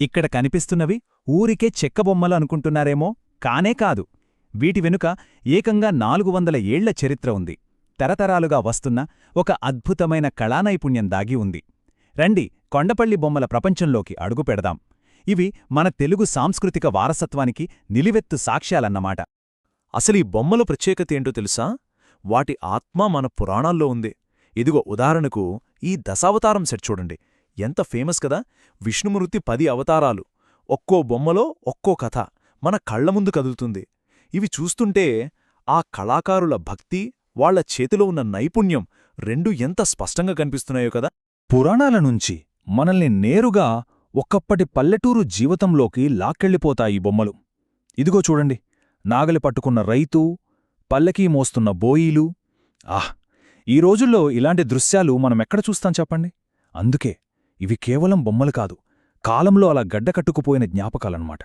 ఇక్కడ కనిపిస్తున్నవి ఊరికే చెక్కబొమ్మలు అనుకుంటున్నారేమో కానే కాదు. వీటి వెనుక ఏకంగా నాలుగు వందల ఏళ్ళ చరిత్ర ఉంది. తరతరాలుగా వస్తున్న ఒక అద్భుతమైన కళానైపుణ్యం దాగి ఉంది. రండి కొండపల్లి బొమ్మల ప్రపంచంలోకి అడుగుపెడదాం ఇవి మన తెలుగు సాంస్కృతిక వారసత్వానికి నిలివెత్తు సాక్ష్యాలన్నమాట. అసలీ బొమ్మల ప్రత్యేకత ఏంటో తెలుసా? వాటి ఆత్మ మన పురాణాల్లో ఉంది. ఇదిగో ఉదాహరణకు ఈ దశావతారం సెట్ చూడండి. ఎంత ఫేమస్ కదా! విష్ణుమూర్తి పది అవతారాలు. ఒక్కో బొమ్మలో ఒక్కో కథ. మన కళ్ళ ముందు కదులుతుంది. ఇవి చూస్తుంటే ఆ కళాకారుల భక్తి వాళ్ళ చేతిలో ఉన్న నైపుణ్యం రెండు ఎంత స్పష్టంగా కనిపిస్తున్నాయో కదా! పురాణాల నుంచి మనల్ని నేరుగా ఒక్కప్పటి పల్లెటూరు జీవితంలోకి లాక్కెళ్ళిపోతాయి బొమ్మలు. ఇదిగో చూడండి. నాగలి పట్టుకున్న రైతు పల్లకీ మోస్తున్న బోయీలు. ఆహ్! ఈ రోజుల్లో ఇలాంటి దృశ్యాలు మనమెక్కడ చూస్తాం చెప్పండి? అందుకే ఇవి కేవలం బొమ్మలు కాదు కాలంలో అలా గడ్డకట్టుకుపోయిన జ్ఞాపకాలన్నమాట.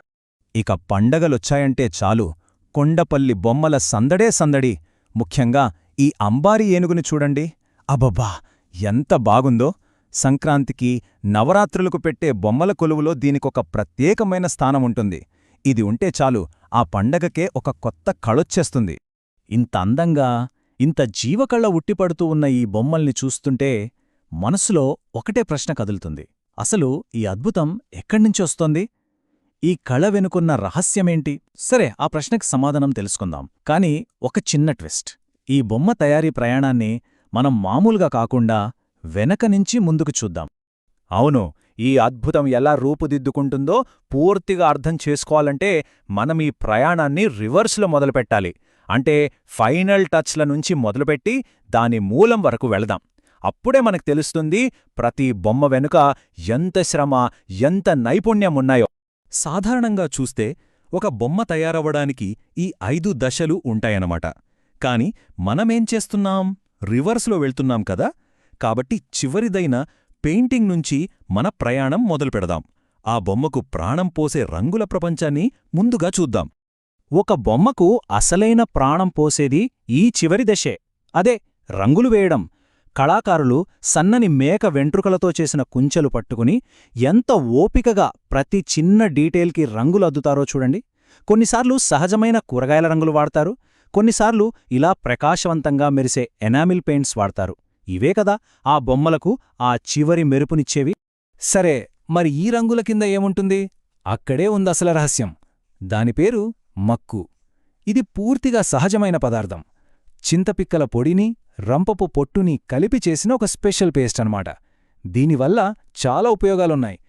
ఇక పండగలొచ్చాయంటే చాలు కొండపల్లి బొమ్మల సందడే సందడి. ముఖ్యంగా ఈ అంబారి ఏనుగుని చూడండి. అబబ్బా ఎంత బాగుందో! సంక్రాంతికి నవరాత్రులకు పెట్టే బొమ్మల కొలువులో దీనికొక ప్రత్యేకమైన స్థానముంటుంది. ఇది ఉంటే చాలు ఆ పండగకే ఒక కొత్త కళొచ్చేస్తుంది. ఇంత అందంగా ఇంత జీవకళ్ళ ఉట్టిపడుతూ ఉన్న ఈ బొమ్మల్ని చూస్తుంటే మనసులో ఒకటే ప్రశ్న కదులుతుంది. అసలు ఈ అద్భుతం ఎక్కడ్నుంచొస్తోంది ఈ కళ వెనుకున్న రహస్యమేంటి? సరే ఆ ప్రశ్నకు సమాధానం తెలుసుకుందాం. కాని ఒక చిన్న ట్విస్ట్. ఈ బొమ్మ తయారీ ప్రయాణాన్ని మనం మామూలుగా కాకుండా వెనక నుంచి ముందుకు చూద్దాం. అవును ఈ అద్భుతం ఎలా రూపుదిద్దుకుంటుందో పూర్తిగా అర్థం చేసుకోవాలంటే మనం ఈ ప్రయాణాన్ని రివర్స్లో మొదలుపెట్టాలి. అంటే ఫైనల్ టచ్ల నుంచి మొదలుపెట్టి దాని మూలం వరకు వెళదాం. అప్పుడే మనకు తెలుస్తుంది ప్రతి బొమ్మ వెనుక ఎంత శ్రమ ఎంత నైపుణ్యం ఉన్నాయో. సాధారణంగా చూస్తే ఒక బొమ్మ తయారవ్వడానికి ఈ ఐదు దశలు ఉంటాయన్నమాట. కాని మనమేం చేస్తున్నాం? రివర్స్లో వెళ్తున్నాం కదా! కాబట్టి చివరిదైన పెయింటింగ్ నుంచి మన ప్రయాణం మొదలుపెడదాం. ఆ బొమ్మకు ప్రాణం పోసే రంగుల ప్రపంచాన్ని ముందుగా చూద్దాం. ఒక బొమ్మకు అసలైన ప్రాణం పోసేది ఈ చివరి దశే. అదే రంగులు వేయడం. కళాకారులు సన్నని మేక వెంట్రుకలతో చేసిన కుంచెలు పట్టుకుని ఎంత ఓపికగా ప్రతి చిన్న డీటెయిల్కి రంగులు అద్దుతారో చూడండి. కొన్నిసార్లు సహజమైన కూరగాయల రంగులు వాడతారు. కొన్నిసార్లు ఇలా ప్రకాశవంతంగా మెరిసే ఎనామిల్ పెయింట్స్ వాడతారు. ఇవే కదా ఆ బొమ్మలకు ఆ చివరి మెరుపునిచ్చేవి. సరే మరి ఈ రంగుల కింద ఏముంటుంది? అక్కడే ఉందసల రహస్యం. దాని పేరు మక్కు. ఇది పూర్తిగా సహజమైన పదార్థం. చింతపిక్కల పొడిని రంపపు పొట్టుని కలిపి చేసిన ఒక స్పెషల్ పేస్ట్ అన్నమాట. దీనివల్ల చాలా ఉపయోగాలున్నాయి.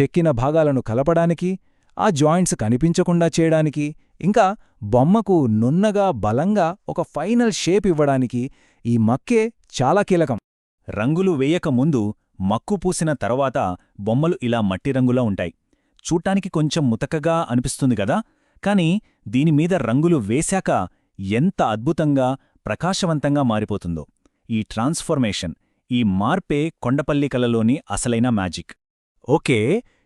చెక్కిన భాగాలను కలపడానికి ఆ జాయింట్స్ కనిపించకుండా చేయడానికి ఇంకా బొమ్మకు నున్నగా బలంగా ఒక ఫైనల్ షేప్ ఇవ్వడానికి ఈ మక్కే చాలా కీలకం. రంగులు వేయక ముందు మక్కు పూసిన తర్వాత బొమ్మలు ఇలా మట్టి రంగులో ఉంటాయి. చూడ్డానికి కొంచెం ముతకగా అనిపిస్తుంది కదా? కాని దీనిమీద రంగులు వేశాక ఎంత అద్భుతంగా ప్రకాశవంతంగా మారిపోతుందో. ఈ ట్రాన్స్ఫర్మేషన్ ఈ మార్పే కొండపల్లి కలలోని అసలైన మ్యాజిక్. ఓకే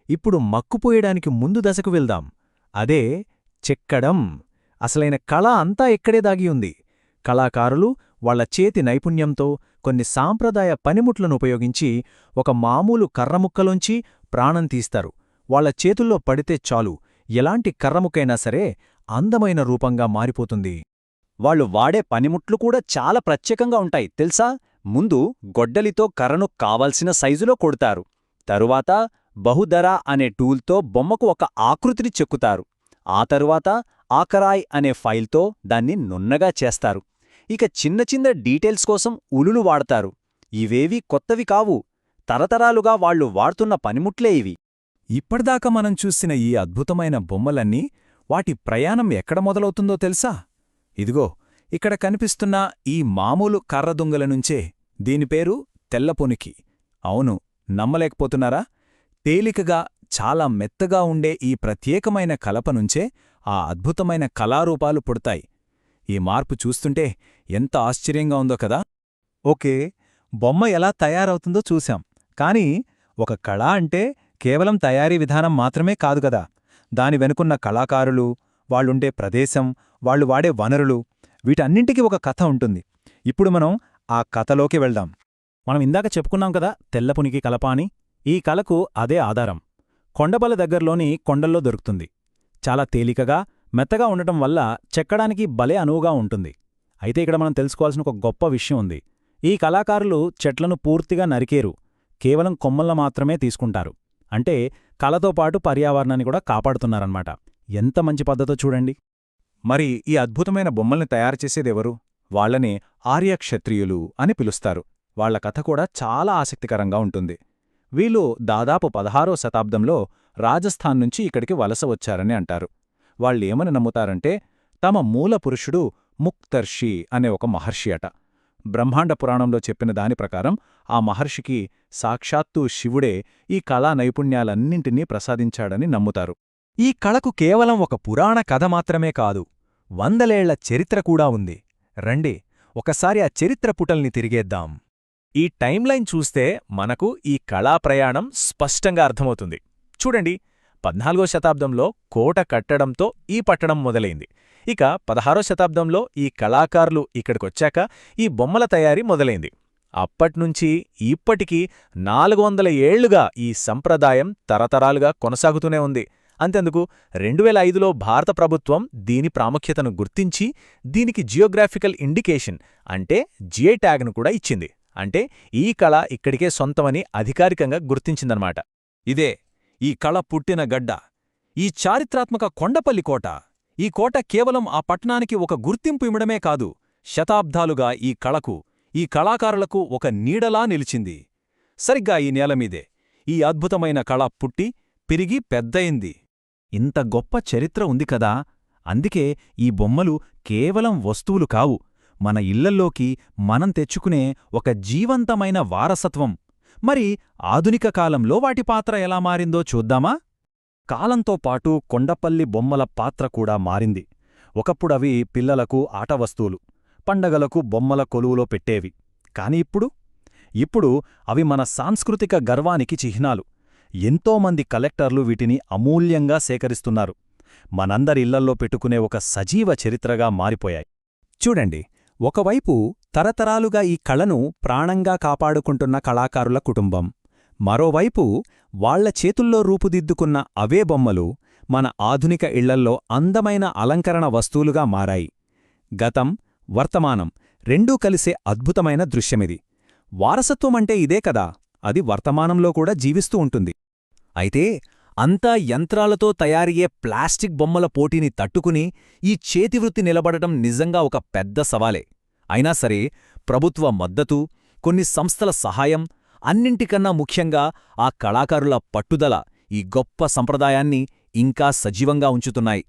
ఇప్పుడు మక్కుపోయడానికి ముందు దశకు వెళ్దాం. అదే చెక్కడం. అసలైన కళ అంతా ఎక్కడే దాగి ఉంది. కళాకారులు వాళ్ళ చేతి నైపుణ్యంతో కొన్ని సాంప్రదాయ పనిముట్లను ఉపయోగించి ఒక మామూలు కర్రముక్కలోంచి ప్రాణం తీస్తారు. వాళ్ళ చేతుల్లో పడితే చాలు. ఎలాంటి కర్రముక్కైనా సరే అందమైన రూపంగా మారిపోతుంది. వాళ్ళు వాడే పనిముట్లు కూడా చాలా ప్రత్యేకంగా ఉంటాయి తెలుసా? ముందు గొడ్డలితో కర్రను కావలసిన సైజులో కొడతారు. తరువాత బహుధర అనే టూల్తో బొమ్మకు ఒక ఆకృతిని చెక్కుతారు. ఆ తరువాత ఆకరాయ్ అనే ఫైల్తో దాన్ని నున్నగా చేస్తారు. ఇక చిన్న చిన్న డీటెయిల్స్ కోసం ఉలులు వాడతారు. ఇవేవీ కొత్తవి కావు. తరతరాలుగా వాళ్ళు వాడుతున్న పనిముట్లే ఇవి. ఇప్పటిదాకా మనం చూసిన ఈ అద్భుతమైన బొమ్మలన్నీ వాటి ప్రయాణం ఎక్కడ మొదలవుతుందో తెలుసా? ఇదిగో ఇక్కడ కనిపిస్తున్న ఈ మామూలు కర్రదుంగల నుంచే దీని పేరు తెల్లపొనికి అవును నమ్మలేకపోతున్నారా? తేలికగా చాలా మెత్తగా ఉండే ఈ ప్రత్యేకమైన కలపనుంచే ఆ అద్భుతమైన కళారూపాలు పుడతాయి. ఈ మార్పు చూస్తుంటే ఎంత ఆశ్చర్యంగా ఉందో కదా? ఓకే బొమ్మ ఎలా తయారవుతుందో చూశాం. కాని ఒక కళ అంటే కేవలం తయారీ విధానం మాత్రమే కాదుగదా దాని వెనుకున్న కళాకారులు వాళ్ళుండే ప్రదేశం వాళ్ళు వాడే వనరులు వీటన్నింటికీ ఒక కథ ఉంటుంది. ఇప్పుడు మనం ఆ కథలోకి వెళ్దాం. మనం ఇందాక చెప్పుకున్నాం కదా తెల్లపునికి కలప అని ఈ కళకు అదే ఆధారం. కొండబల దగ్గరలోని కొండల్లో దొరుకుతుంది. చాలా తేలికగా మెత్తగా ఉండటం వల్ల చెక్కడానికి భలే అనువుగా ఉంటుంది. అయితే ఇక్కడ మనం తెలుసుకోవాల్సిన ఒక గొప్ప విషయం ఉంది. ఈ కళాకారులు చెట్లను పూర్తిగా నరికేరు. కేవలం కొమ్మల్ని మాత్రమే తీసుకుంటారు. అంటే కళతో పాటు పర్యావరణాన్ని కూడా కాపాడుతున్నారన్నమాట. ఎంత మంచి పద్ధతో చూడండి. మరి ఈ అద్భుతమైన బొమ్మల్ని తయారు చేసేదెవరు? వాళ్ళని ఆర్యక్షత్రియులు అని పిలుస్తారు. వాళ్ళ కథ కూడా చాలా ఆసక్తికరంగా ఉంటుంది. వీళ్ళు దాదాపు పదహారో శతాబ్దంలో రాజస్థాన్ నుంచి ఇక్కడికి వలస వచ్చారని అంటారు. వాళ్ళేమని నమ్ముతారంటే తమ మూల పురుషుడు ముక్తర్షి అనే ఒక మహర్షి అట. బ్రహ్మాండ పురాణంలో చెప్పిన దాని ప్రకారం ఆ మహర్షికి సాక్షాత్తు శివుడే ఈ కళా నైపుణ్యాలన్నింటినీ ప్రసాదించాడని నమ్ముతారు. ఈ కళకు కేవలం ఒక పురాణ కథ మాత్రమే కాదు వందలేళ్ళ చరిత్ర కూడా ఉంది. రండి ఒకసారి ఆ చరిత్ర పుటల్ని తిరిగేద్దాం. ఈ టైంలైన్ చూస్తే మనకు ఈ కళా ప్రయాణం స్పష్టంగా అర్థమవుతుంది. చూడండి పద్నాలుగో శతాబ్దంలో కోట కట్టడంతో ఈ పట్టణం మొదలైంది. ఇక పదహారో శతాబ్దంలో ఈ కళాకారులు ఇక్కడికొచ్చాక ఈ బొమ్మల తయారీ మొదలైంది. అప్పట్నుంచి ఇప్పటికీ నాలుగు వందల ఏళ్ళుగా ఈ సంప్రదాయం తరతరాలుగా కొనసాగుతూనే ఉంది. అంతెందుకు? రెండు వేల ఐదులో భారత ప్రభుత్వం దీని ప్రాముఖ్యతను గుర్తించి దీనికి జియోగ్రాఫికల్ ఇండికేషన్ అంటే జిఐ ట్యాగ్ను కూడా ఇచ్చింది. అంటే ఈ కళ ఇక్కడికే సొంతమని అధికారికంగా గుర్తించిందన్నమాట ఇదే ఈ కళ పుట్టిన గడ్డ ఈ చారిత్రాత్మక కొండపల్లి కోట. ఈ కోట కేవలం ఆ పట్టణానికి ఒక గుర్తింపు ఇవ్వడమే కాదు శతాబ్దాలుగా ఈ కళకు ఈ కళాకారులకు ఒక నీడలా నిలిచింది. సరిగ్గా ఈ నేలమీదే ఈ అద్భుతమైన కళ పుట్టి పెరిగి పెద్దయింది. ఇంత గొప్ప చరిత్ర ఉంది కదా! అందుకే ఈ బొమ్మలు కేవలం వస్తువులు కావు. మన ఇళ్ళల్లోకి మనం తెచ్చుకునే ఒక జీవంతమైన వారసత్వం. మరి ఆధునిక కాలంలో వాటి పాత్ర ఎలా మారిందో చూద్దామా? కాలంతో పాటు కొండపల్లి బొమ్మల పాత్ర కూడా మారింది. ఒకప్పుడవి పిల్లలకు ఆటవస్తువులు పండగలకు బొమ్మల కొలువులో పెట్టేవి. కాని ఇప్పుడు? ఇప్పుడు అవి మన సాంస్కృతిక గర్వానికి చిహ్నాలు. ఎంతోమంది కలెక్టర్లు వీటిని అమూల్యంగా సేకరిస్తున్నారు. మనందరి ఇళ్ళల్లో పెట్టుకునే ఒక సజీవ చరిత్రగా మారిపోయాయి. చూడండి ఒకవైపు తరతరాలుగా ఈ కళను ప్రాణంగా కాపాడుకుంటున్న కళాకారుల కుటుంబం మరోవైపు వాళ్ళ చేతుల్లో రూపుదిద్దుకున్న అవే బొమ్మలు మన ఆధునిక ఇళ్ళల్లో అందమైన అలంకరణ వస్తువులుగా మారాయి. గతం వర్తమానం రెండూ కలిసే అద్భుతమైన దృశ్యమిది. వారసత్వమంటే ఇదే కదా అది వర్తమానంలో కూడా జీవిస్తూ ఉంటుంది. అయితే అంతా యంత్రాలతో తయారయ్యే ప్లాస్టిక్ బొమ్మల పోటీని తట్టుకుని ఈ చేతివృత్తి నిలబడటం నిజంగా ఒక పెద్ద సవాలే. అయినా సరే ప్రభుత్వ మద్దతు కొన్ని సంస్థల సహాయం అన్నింటికన్నా ముఖ్యంగా ఆ కళాకారుల పట్టుదల ఈ గొప్ప సంప్రదాయాన్ని ఇంకా సజీవంగా ఉంచుతున్నాయి.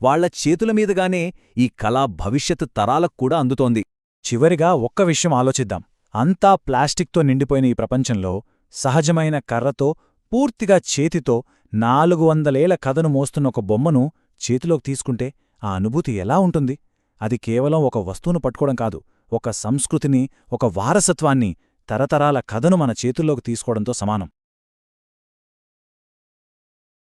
వాళ్ళ చేతుల మీదుగానే ఈ కళా భవిష్యత్ తరాలకు కూడా అందుతోంది. చివరిగా ఒక్క విషయం ఆలోచిద్దాం. అంతా ప్లాస్టిక్తో నిండిపోయిన ఈ ప్రపంచంలో సహజమైన కర్రతో పూర్తిగా చేతితో నాలుగు వందలేల కథను మోస్తున్న ఒక బొమ్మను చేతిలోకి తీసుకుంటే ఆ అనుభూతి ఎలా ఉంటుంది? అది కేవలం ఒక వస్తువును పట్టుకోవడం కాదు ఒక సంస్కృతిని ఒక వారసత్వాన్ని తరతరాల కథను మన చేతుల్లోకి తీసుకోవడంతో సమానం.